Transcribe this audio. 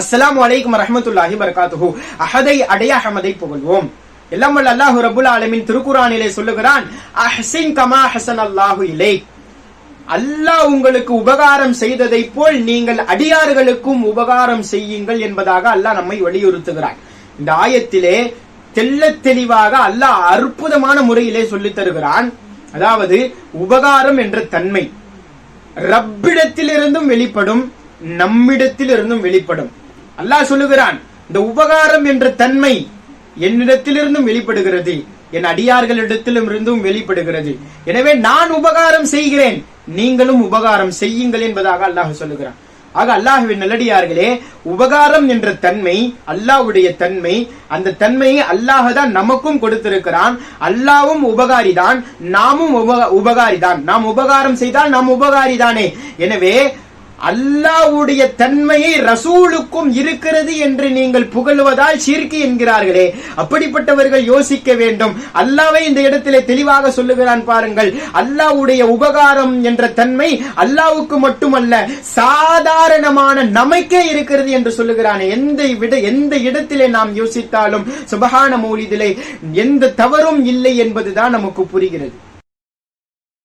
அஸ்ஸலாமு அலைக்கும் ரஹமத்துல்லாஹி பரகாத்துஹு அஹதை அடைய அஹமதை புகழ்வோம். எல்லாம் வல்ல அல்லாஹு ரபுல் ஆலமின் திருக்குறானிலே சொல்லுகிறான் அஹ்சின் கமா ஹசன் அல்லாஹு இலை அல்லாஹ் உங்களுக்கு உபகாரம் செய்ததை போல் நீங்கள் அடியார்களுக்கும் உபகாரம் செய்யுங்கள் என்பதாக அல்லாஹ் நம்மை வலியுறுத்துகிறார் இந்த ஆயத்திலே தெள்ளத் தெளிவாக அல்லாஹ் அற்புதமான முறையிலே சொல்லித் தருகிறான். அதாவது உபகாரம் என்ற தன்மை. ரப்பிடத்திலிருந்தும் வெளிப்படும் நம்மிடத்திலிருந்தும் வெளிப்படும். அல்லாஹ் சொல்லுகிறான் இந்த உபகாரம் என்ற தன்மை என்னிடத்திலிருந்தும் வெளிப்படுகிறது என் அடியார்களிடத்திலும் இருந்தும் வெளிப்படுகிறது. எனவே நான் உபகாரம் செய்கிறேன் நீங்களும் உபகாரம் செய்யுங்கள் என்பதாக அல்லாஹ் சொல்லுகிறான். ஆக அல்லாஹுவின் நல்லடியார்களே உபகாரம் என்ற தன்மை அல்லாஹ்வுடைய தன்மை அந்த தன்மையை அல்லாஹ் தான் நமக்கும் கொடுத்திருக்கிறான். அல்லாவும் உபகாரிதான் நாமும் உபகாரி உபகாரிதான். நாம் உபகாரம் செய்தால் நாம் உபகாரிதானே. எனவே அல்லாஹ்வுடைய தன்மையை ரசூலுக்கும் இருக்கிறது என்று நீங்கள் புகழ்வதால் ஷிர்கி என்கிறார்களே. அப்படிப்பட்டவர்கள் யோசிக்க வேண்டும். அல்லாவை இந்த இடத்திலே தெளிவாக சொல்லுகிறான் பாருங்கள். அல்லாஹ்வுடைய உபகாரம் என்ற தன்மை அல்லாவுக்கு மட்டுமல்ல சாதாரணமான நமக்கே இருக்கிறது என்று சொல்லுகிறான். எந்த விட எந்த இடத்திலே நாம் யோசித்தாலும் சுபகான மௌலிதிலே எந்த தவறும் இல்லை என்பதுதான் நமக்கு புரிகிறது.